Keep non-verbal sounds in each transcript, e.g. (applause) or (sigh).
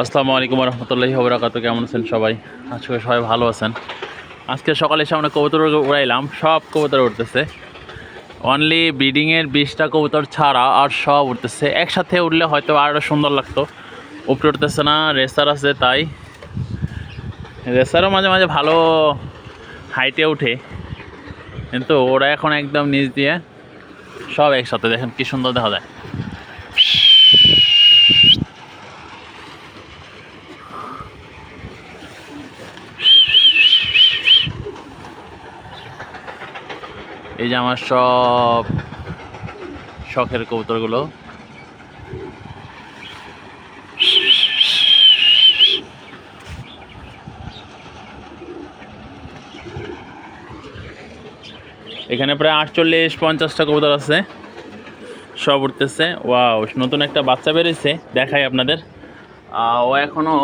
আসসালামু আলাইকুম রহমতুল্লাহি বরাকাত কেমন আছেন সবাই? আজকে সবাই ভালো আছেন। আজকে সকালে আমরা কবুতর উড়াইলাম, সব কবুতর উঠতেছে অনলি ব্রিডিংয়ের বিশটা কবুতর ছাড়া আর সব উঠতেছে একসাথে উঠলে হয়তো আরও সুন্দর লাগতো। উপরে উঠতেছে না, রেসার আছে তাই। রেসারও মাঝে মাঝে ভালো হাইটে উঠে। কিন্তু ওরা এখন একদম নিচ দিয়ে সব একসাথে দেখেন কি সুন্দর দেখা যায়। এই যে আমার সব শখের কবুতরগুলো। এখানে প্রায় আটচল্লিশ, পঞ্চাশটা কবুতর আছে। সব উঠতেছে। ওয়াও, নতুন একটা বাচ্চা বেরিয়েছে। দেখাই আপনাদের। ও এখনও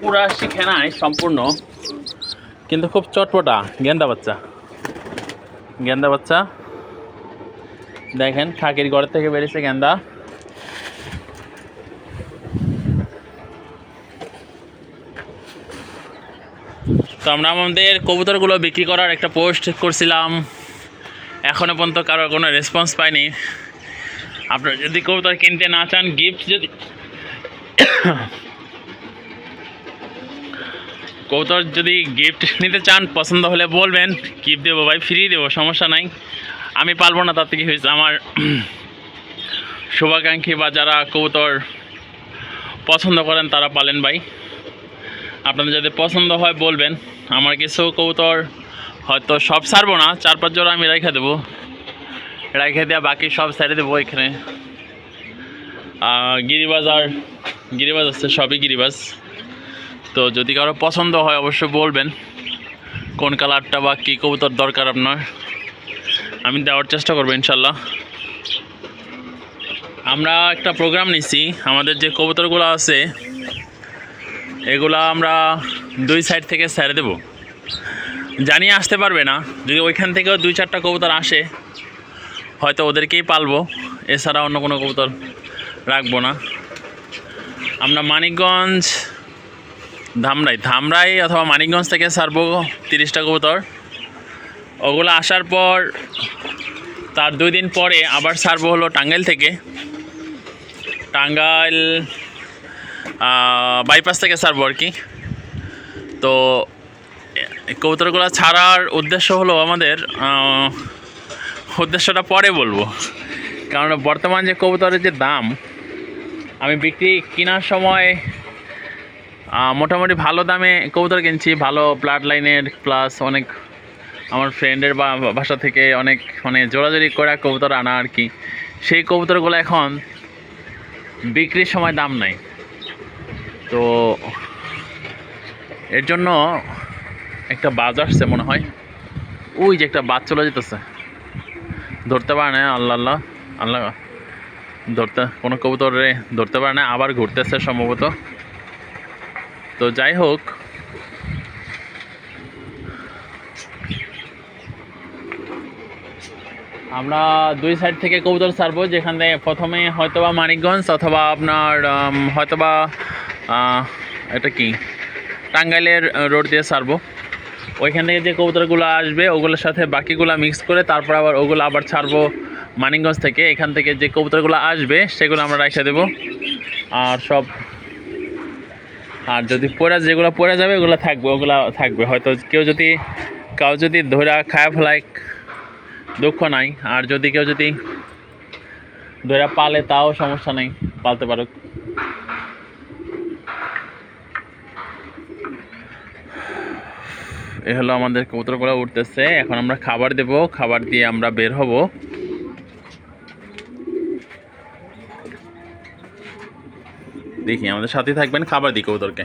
পুরা শিখে নাই সম্পূর্ণ। কিন্তু খুব চটপটা, গেন্দা বাচ্চা। গেন্দা বাচ্চা। দেখেন, খাকির ঘর থেকে বেরিয়েছে গেন্দা। তো আমরা আমাদের কবুতরগুলো বিক্রি করার একটা পোস্ট করছিলাম। এখনও পর্যন্ত কারোর কোনো রেসপন্স পাইনি। আপনারা যদি কবুতর কিনতে না চান গিফট যদি কবুতর যদি গিফট নিতে চান, পছন্দ হলে বলবেন। গিফট দেবো ভাই ফ্রি দেবো, সমস্যা নাই। আমি পারব না তার থেকে হয়েছে আমার (clears throat) শুভাকাঙ্ক্ষী বা যারা কবুতর পছন্দ করেন, তারা পালেন ভাই। আপনাদের যদি পছন্দ হয়, বলবেন। আমার কিছু কবুতর হয়তো সব ছাড়বো না, চার পাঁচ জোড়া আমি রেখে দেবো। রেখে দেওয়া বাকি সব ছেড়ে দেবো এখানে। গিরিবাজ আর গিরিবাজ আছে, সবই গিরিবাজ। তো যদি কারও পছন্দ হয়, অবশ্যই বলবেন কোন কালারটা বা কী কবুতর দরকার আপনার। আমি দেওয়ার চেষ্টা করব, ইনশাল্লাহ। আমরা একটা প্রোগ্রাম নিছি, আমাদের যে কবুতরগুলো আছে, এগুলা আমরা দুই সাইড থেকে ছেড়ে দেবো। জানিয়ে আসতে পারবে না, যদি ওইখান থেকেও দুই চারটা কবুতর আসে, হয়তো ওদেরকেই পালবো। এছাড়া অন্য কোনো কবুতর রাখব না। আমরা মানিকগঞ্জ ধামরাই ধামরাই অথবা মানিকগঞ্জ থেকে ছাড়বো তিরিশটা কবুতর। ওগুলো আসার পর, তার দুই দিন পরে আবার ছাড়বো হলো টাঙ্গাইল থেকে। টাঙ্গাইল বাইপাস থেকে ছাড়বো আর কি। তো কবুতরগুলো ছাড়ার উদ্দেশ্য হলো আমাদের উদ্দেশ্যটা পরে বলব। কারণ বর্তমান যে কবুতরের যে দাম, আমি বিক্রি কেনার সময় মোটামুটি ভালো দামে কবুতর কিনছি, ভালো ব্লাড লাইনের প্লাস অনেক আমার ফ্রেন্ডের বা, বাসা থেকে অনেক মানে জোরাজোরি করা কবুতর আনা আর কি। সেই কবুতরগুলো এখন বিক্রির সময় দাম নাই। তো এর জন্য একটা বাজ আসছে মনে হয়। ওই যে একটা বাজ চলে যেতেছে। ধরতে পারে না, আল্লাহ আল্লাহ আল্লাহ। ধরতে, কোনো কবুতরে ধরতে পারে না, আবার ঘুরতেছে সম্ভবত। তো যাই হোক। আমরা দুই সাইড থেকে কবুতর ছাড়বো, যেখানে প্রথমে হয়তোবা মানিকগঞ্জ অথবা আপনার হয়তোবা এটা কি? টাঙ্গাইলের রোড দিয়ে ছাড়বো। ওইখান থেকে যে কবুতরগুলো আসবে, ওগুলোর সাথে বাকিগুলো মিক্স করে তারপর আবার ওগুলো আবার ছাড়বো মানিকগঞ্জ থেকে। এখান থেকে যে কবুতরগুলো আসবে, সেগুলো আমরা রেখে দেবো। আর সব আর যদি পড়া যেগুলো পড়ে যাবে, ওগুলো থাকবে ওগুলো থাকবে। হয়তো কেউ যদি কাউ যদি ধরা খায় ফেলায় দুঃখ নাই। আর যদি কেউ যদি ধরা পালে, তাও সমস্যা নেই, পালতে পারুক। এ হলো আমাদের কবুতরগুলো উঠতেছে। এখন আমরা খাবার দেব। খাবার দিয়ে আমরা বের হব। দেখি আমাদের সাথে থাকবেন খাবার দিকে কবুতরকে